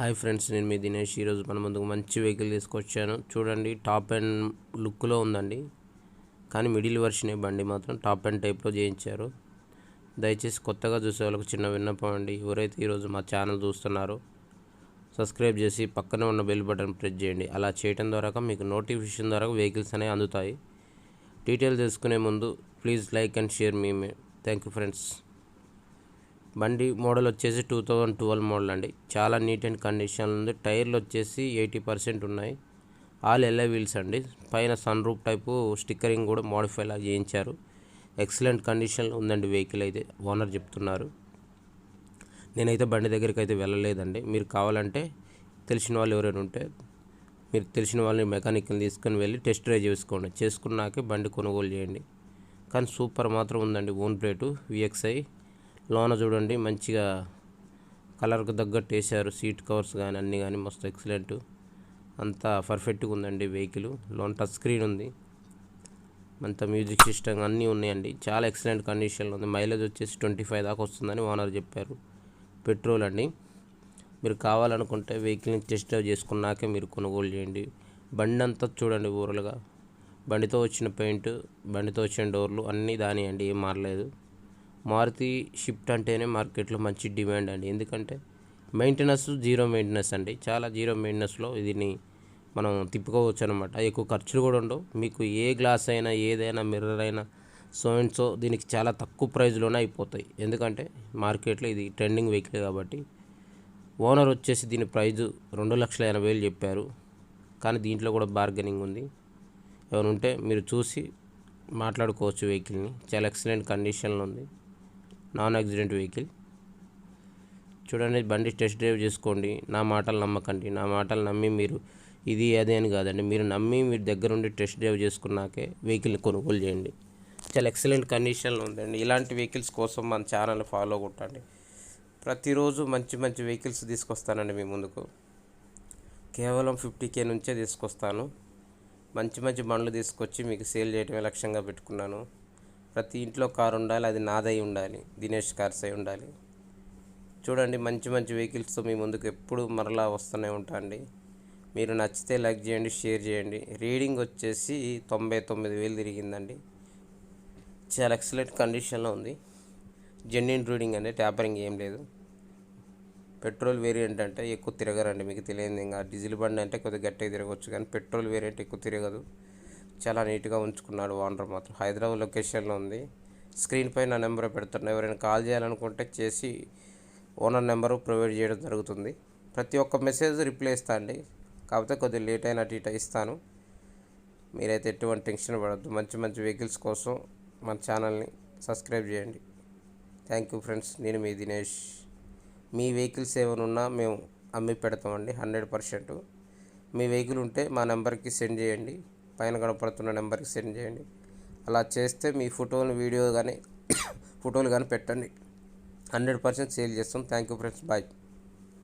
Hi friends నేను మీ దినేష్. ఈరోజు మన ముందుకు మంచి వెహికల్ తీసుకొచ్చాను. చూడండి టాప్ అండ్ లుక్లో ఉందండి. కానీ మిడిల్ వర్షనే బండి మాత్రం టాప్ అండ్ టైప్లో చేయించారు. దయచేసి కొత్తగా చూసే వాళ్ళకు చిన్న విన్నపం అండి. ఎవరైతే ఈరోజు మా ఛానల్ చూస్తున్నారో సబ్స్క్రైబ్ చేసి పక్కనే ఉన్న బెల్ బటన్ ప్రెస్ చేయండి. అలా చేయడం ద్వారా మీకు నోటిఫికేషన్ ద్వారా వెహికల్స్ అనేవి అందుతాయి. డీటెయిల్ తెలుసుకునే ముందు ప్లీజ్ లైక్ అండ్ షేర్ మీ థ్యాంక్ యూ ఫ్రెండ్స్. బండి మోడల్ వచ్చేసి టూ థౌజండ్ ట్వెల్వ్ మోడల్ అండి. చాలా నీట్ అండ్ కండిషన్ ఉంది. టైర్లు వచ్చేసి ఎయిటీ పర్సెంట్ ఉన్నాయి. ఆల్ ఎల్ఐ వీల్స్ అండి. పైన సన్ రూప్ టైపు స్టిక్కరింగ్ కూడా మోడిఫై లా చేయించారు. ఎక్సలెంట్ కండిషన్లో ఉందండి వెహికల్ అయితే. ఓనర్ చెప్తున్నారు. నేనైతే బండి దగ్గరికి అయితే వెళ్ళలేదండి. మీరు కావాలంటే తెలిసిన వాళ్ళు ఎవరైనా ఉంటే మీరు తెలిసిన వాళ్ళని మెకానిక్ని తీసుకొని వెళ్ళి టెస్ట్ డ్రైవ్ చేసుకోండి. చేసుకున్నాకే బండి కొనుగోలు చేయండి. కానీ సూపర్ మాత్రం ఉందండి. ఓన్ ప్లేటు విఎక్స్ఐ లోన చూడండి మంచిగా కలర్కు తగ్గట్టు వేసారు సీట్ కవర్స్ కానీ అన్నీ కానీ మస్తు ఎక్సలెంట్. అంతా పర్ఫెక్ట్గా ఉందండి వెహికల్. లోన్ టచ్ స్క్రీన్ ఉంది. అంత మ్యూజిక్ సిస్టమ్ అన్నీ ఉన్నాయండి. చాలా ఎక్సలెంట్ కండిషన్లో ఉంది. మైలేజ్ వచ్చేసి ట్వంటీ ఫైవ్ దాకా వస్తుందని ఓనర్ చెప్పారు. పెట్రోల్ అండి. మీరు కావాలనుకుంటే వెహికల్ని టెస్ట్ డ్రైవ్ చేసుకున్నాకే మీరు కొనుగోలు చేయండి. బండి అంతా చూడండి ఊరలుగా బండితో వచ్చిన పెయింట్ బండితో వచ్చిన డోర్లు అన్నీ దాని అండి ఏం మారలేదు. మారుతి షిఫ్ట్ అంటేనే మార్కెట్లో మంచి డిమాండ్ అండి. ఎందుకంటే మెయింటెనెన్స్ జీరో మెయింటెనెన్స్ అండి. చాలా జీరో మెయింటెనెన్స్లో దీన్ని మనం తిప్పుకోవచ్చు అనమాట ఎక్కువ ఖర్చులు కూడా ఉండవు. మీకు ఏ గ్లాస్ అయినా ఏదైనా మిర్రర్ అయినా సో అండ్ సో దీనికి చాలా తక్కువ ప్రైస్లోనే అయిపోతాయి. ఎందుకంటే మార్కెట్లో ఇది ట్రెండింగ్ వెహికల్ కాబట్టి ఓనర్ వచ్చేసి దీని ప్రైజు రెండు లక్షల ఎనభై వేలు చెప్పారు. కానీ దీంట్లో కూడా బార్గెనింగ్ ఉంది. ఎవరు ఉంటే మీరు చూసి మాట్లాడుకోవచ్చు వెహికల్ని. చాలా ఎక్సలెంట్ కండిషన్లో ఉంది. Non accident vehicle. చూడండి బండి టెస్ట్ డ్రైవ్ చేసుకోండి. నా మాటలు నమ్మకండి. నా మాటలు నమ్మి మీరు ఇది అదే అని కాదండి. మీరు నమ్మి మీరు దగ్గర ఉండి టెస్ట్ డ్రైవ్ చేసుకున్నాకే వెహికల్ని కొనుగోలు చేయండి. చాలా ఎక్సలెంట్ కండిషన్లో ఉందండి. ఇలాంటి వెహికల్స్ కోసం మన ఛానల్ ఫాలో కొట్టండి. ప్రతిరోజు మంచి మంచి వెహికల్స్ తీసుకొస్తానండి మీ ముందుకు. కేవలం ఫిఫ్టీ కే నుంచే తీసుకొస్తాను. మంచి మంచి బండ్లు తీసుకొచ్చి మీకు సేల్ చేయడమే లక్ష్యంగా పెట్టుకున్నాను. ప్రతి ఇంట్లో కారు ఉండాలి అది నాదై ఉండాలి దినేష్ కార్స్ అయి ఉండాలి. చూడండి మంచి మంచి వెహికల్స్తో మీ ముందుకు ఎప్పుడు మరలా వస్తూనే ఉంటాండి మీరు నచ్చితే లైక్ చేయండి షేర్ చేయండి. రీడింగ్ వచ్చేసి తొంభై తొమ్మిది వేలు తిరిగిందండి. చాలా ఎక్సలెంట్ కండిషన్లో ఉంది. జెన్యున్ రీడింగ్ అంటే ట్యాపరింగ్ ఏం లేదు. పెట్రోల్ వేరియంట్ అంటే ఎక్కువ తిరగరండి మీకు తెలియదు ఇంకా. డీజిల్ బండి అంటే కొద్దిగా గట్టిగా తిరగవచ్చు కానీ పెట్రోల్ వేరియంట్ ఎక్కువ తిరగదు. చాలా నీట్గా ఉంచుకున్నాడు ఓనర్ మాత్రం. హైదరాబాద్ లొకేషన్లో ఉంది. స్క్రీన్ పై నా నెంబర్ పెడుతున్నా. ఎవరైనా కాల్ చేయాలనుకుంటే చేసి ఓనర్ నెంబరు ప్రొవైడ్ చేయడం జరుగుతుంది. ప్రతి ఒక్క మెసేజ్ రిప్లై ఇస్తా అండి. కాకపోతే కొద్దిగా లేట్ అయినా అటు ఇటు ఇస్తాను. మీరైతే ఎటువంటి టెన్షన్ పడద్దు. మంచి మంచి వెహికల్స్ కోసం మన ఛానల్ని సబ్స్క్రైబ్ చేయండి. Thank you friends. నేను మీ దినేష్. మీ వెహికల్స్ ఏమైనా ఉన్నా మేము అమ్మి పెడతామండి. Hundred percent. మీ వెహికల్ ఉంటే మా నెంబర్కి సెండ్ చేయండి. పైన కనపడుతున్న నెంబర్కి సెండ్ చేయండి. అలా చేస్తే మీ ఫోటోలు వీడియో కానీ ఫోటోలు కానీ పెట్టండి. హండ్రెడ్ పర్సెంట్ సేల్ చేస్తాం. Thank you friends. బాయ్.